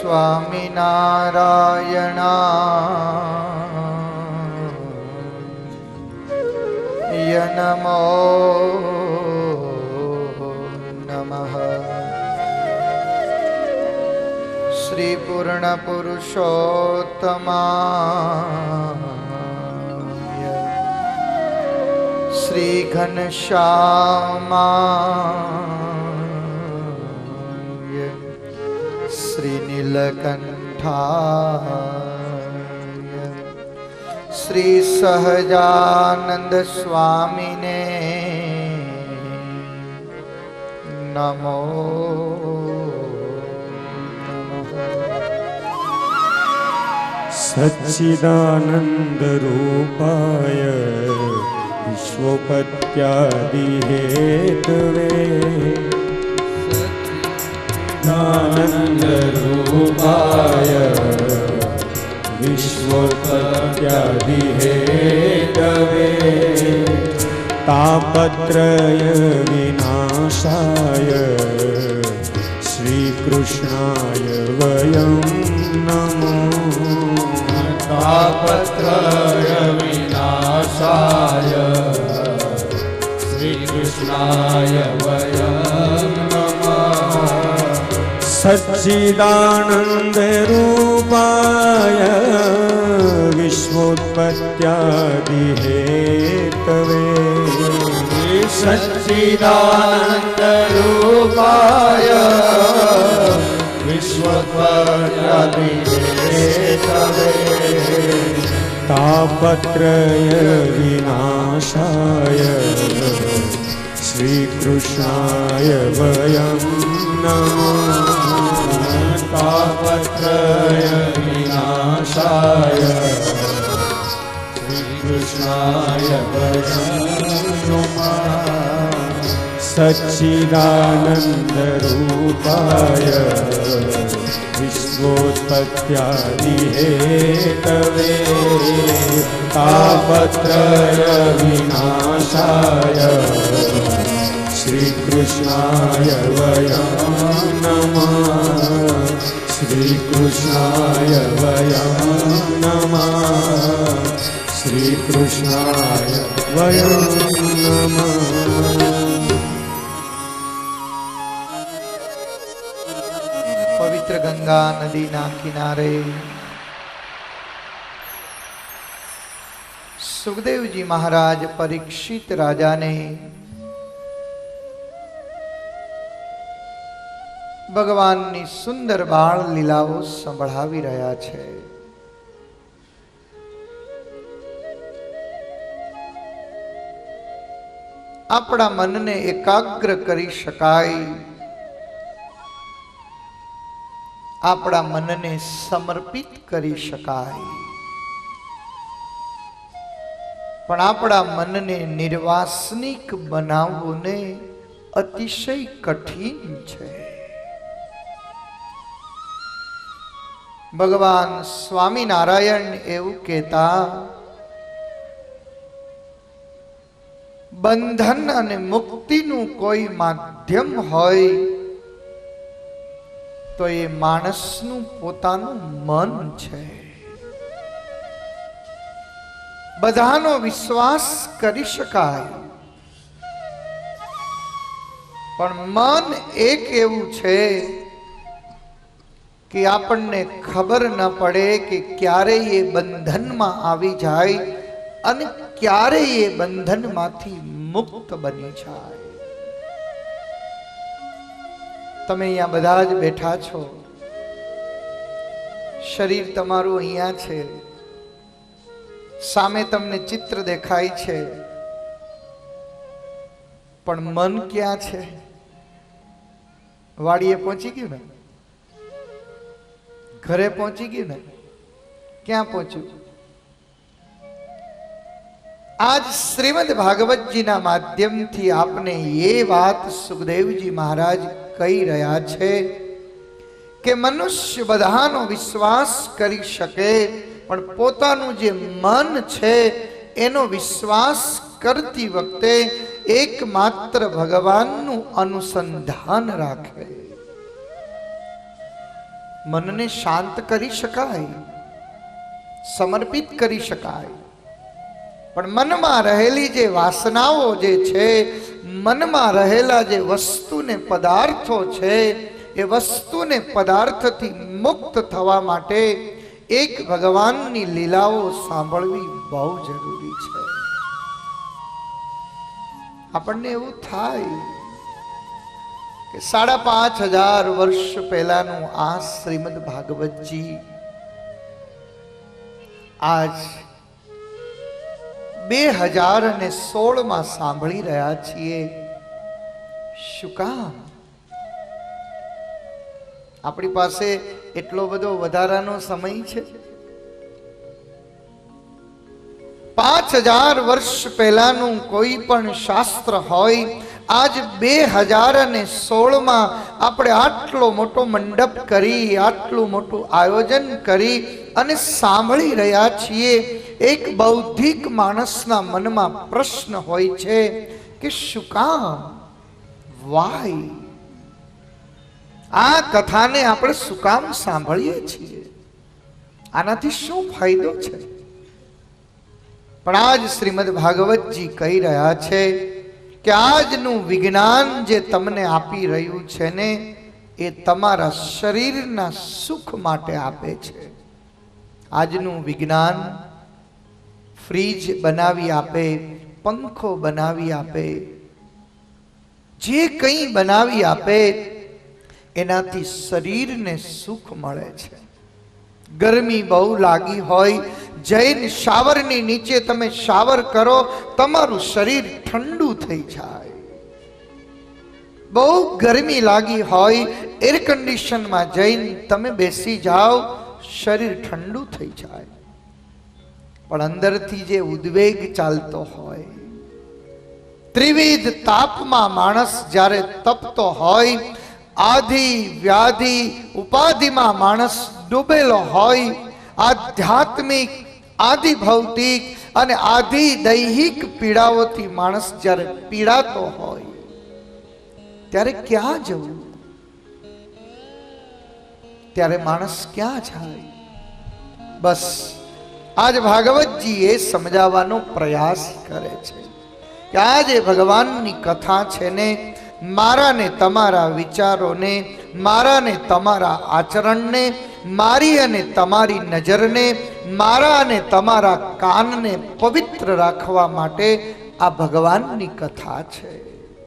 સ્વામિનારાયણ નમો નમઃ. શ્રી પૂર્ણ પુરુષોત્તમાય. શ્રી શ્રીનીલકંઠાય શ્રી સહજાનંદ સ્વામીને નમો સચ્ચિદાનંદ રૂપાય વિશ્વપત્યાદિ હેતવે आनन्दरूपाय विश्वोपत्यादिहेतवे तापत्रय विनाशाय श्रीकृष्णाय वयं नमो तापत्रय विनाशाय श्रीकृष्णाय वयं नमः सच्चिदानन्दरूपाय विश्वोत्पत्त्यादिहेतवे सच्चिदानन्दरूपाय विश्वत्वरविवेशवे तापत्रय विनाशाय श्रीकृष्णाय वयं नमः तापत्रय विनाशाय श्रीकृष्णाय वयं नमः सच्चिदानन्दरूपाय विश्वोत्पत्त्यादिहेतवे तापत्रय विनाशाय श्रीकृष्णाय वयं नमः श्रीकृष्णाय वयं नमः श्रीकृष्णाय वयं नमः પવિત્ર ગંગા નદીના કિનારે સુખદેવજી મહારાજ પરીક્ષિત રાજાને. ભગવાનની સુંદર બાળ લીલાઓ સંભળાવી રહ્યા છે. આપણા મનને એકાગ્ર કરી શકાય. આપણા મનને સમર્પિત કરી શકાય. પણ આપણા મનને નિર્વાસનિક બનાવવું ને અતિશય કઠિન છે. ભગવાન સ્વામિનારાયણ એવું કહેતા, બંધન અને મુક્તિનું કોઈ માધ્યમ હોય તો એ માણસનું પોતાનું મન છે. બધાનો વિશ્વાસ કરી શકાય. પણ મન એક એવું છે કે આપણને ખબર ન પડે કે ક્યારે એ બંધનમાં આવી જાય અને ક્યારે એ બંધનમાંથી મુક્ત બની જાય. તમે અહીંયા બધા જ બેઠા છો. શરીર તમારું અહીંયા છે. સામે તમને ચિત્ર દેખાય છે. પણ મન ક્યાં છે? વાડીએ પહોંચી ગયું ને? ઘરે પહોંચી ગયું ને? ક્યાં પહોંચ્યું? આજ શ્રીમદ ભાગવતજીના માધ્યમથી આપને એ વાત સુખદેવજી મહારાજ કહી રહ્યા છે કે મનુષ્ય બધાનો વિશ્વાસ કરી શકે પણ પોતાનું જે મન છે, એનો વિશ્વાસ કરતી વખતે એકમાત્ર ભગવાનનું અનુસંધાન રાખે. મનને શાંત કરી શકાય, સમર્પિત કરી શકાય. પણ મનમાં રહેલી જે વાસનાઓ જે છે, મનમાં રહેલા જે વસ્તુને પદાર્થો છે, એ વસ્તુને પદાર્થથી મુક્ત થવા માટે એક ભગવાનની લીલાઓ સાંભળવી બહુ જરૂરી છે. આપણને એવું થાય કે સાડા પાંચ હજાર વર્ષ પહેલાનું આ શ્રીમદ ભાગવતજી આજ બે હજાર અને સોળમાં સાંભળી રહ્યા છીએ. શું કામ? આપણી પાસે એટલો બધો વધારાનો સમય છે? પાંચ હજાર વર્ષ પહેલાનું કોઈ પણ શાસ્ત્ર હોય, આજ બે હજાર અને સોળમાં આપણે આટલો મોટો મંડપ કરી, આટલું મોટું આયોજન કરી અને સાંભળી રહ્યા છીએ, એક બૌદ્ધિક માણસના મનમાં પ્રશ્ન હોય છે કે શું કામ? વાય આ કથાને આપણે શું કામ સાંભળીએ છીએ? આનાથી શું ફાયદો છે? પણ આજ શ્રીમદ ભાગવતજી કહી રહ્યા છે કે આજનું વિજ્ઞાન જે તમને આપી રહ્યું છે ને, એ તમારા શરીરના સુખ માટે આપે છે. આજનું વિજ્ઞાન ફ્રીજ બનાવી આપે, પંખો બનાવી આપે, જે કંઈ બનાવી આપે એનાથી શરીરને સુખ મળે છે. ગરમી બહુ લાગી હોય, જૈન શાવરની નીચે તમે શાવર કરો, તમારું શરીર ઠંડુ થઈ જાય. બહુ ગરમી લાગી હોય એર કન્ડિશનમાં જઈને તમે બેસી જાઓ, શરીર ઠંડુ થઈ જાય. પણ અંદરથી જે ઉદ્વેગ ચાલતો હોય, ત્રિવિધ તાપમાં માણસ જ્યારે તપતો હોય આધિ, વ્યાધિ, ઉપાધિમાં માણસ ડૂબેલો હોય, આધ્યાત્મિક આદિ ભૌતિક અને આધિ દૈહિક પીડાઓથી માણસ જ્યારે પીડાતો હોય, ત્યારે ક્યાં જવું? ત્યારે માણસ ક્યાં જાય? બસ, આજ ભાગવતજી એ સમજાવવાનો પ્રયાસ કરે છે કે આ જે ભગવાનની કથા છે ને મારા ને તમારા વિચારોને મારા ને તમારા આચરણને, મારી અને તમારી નજરને, મારા અને તમારા કાનને પવિત્ર રાખવા માટે આ ભગવાનની કથા છે.